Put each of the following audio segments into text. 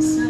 Sa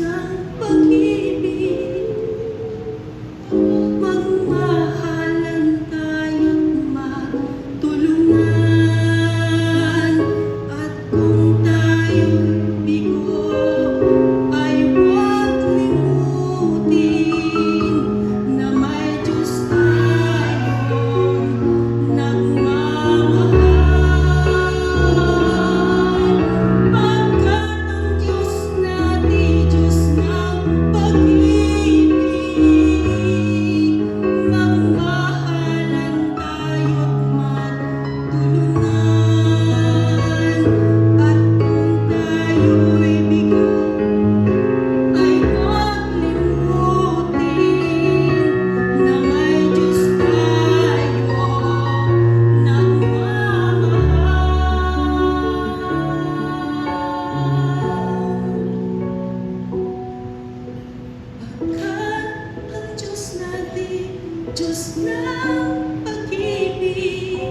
Jangan pergi Ng pag-ibig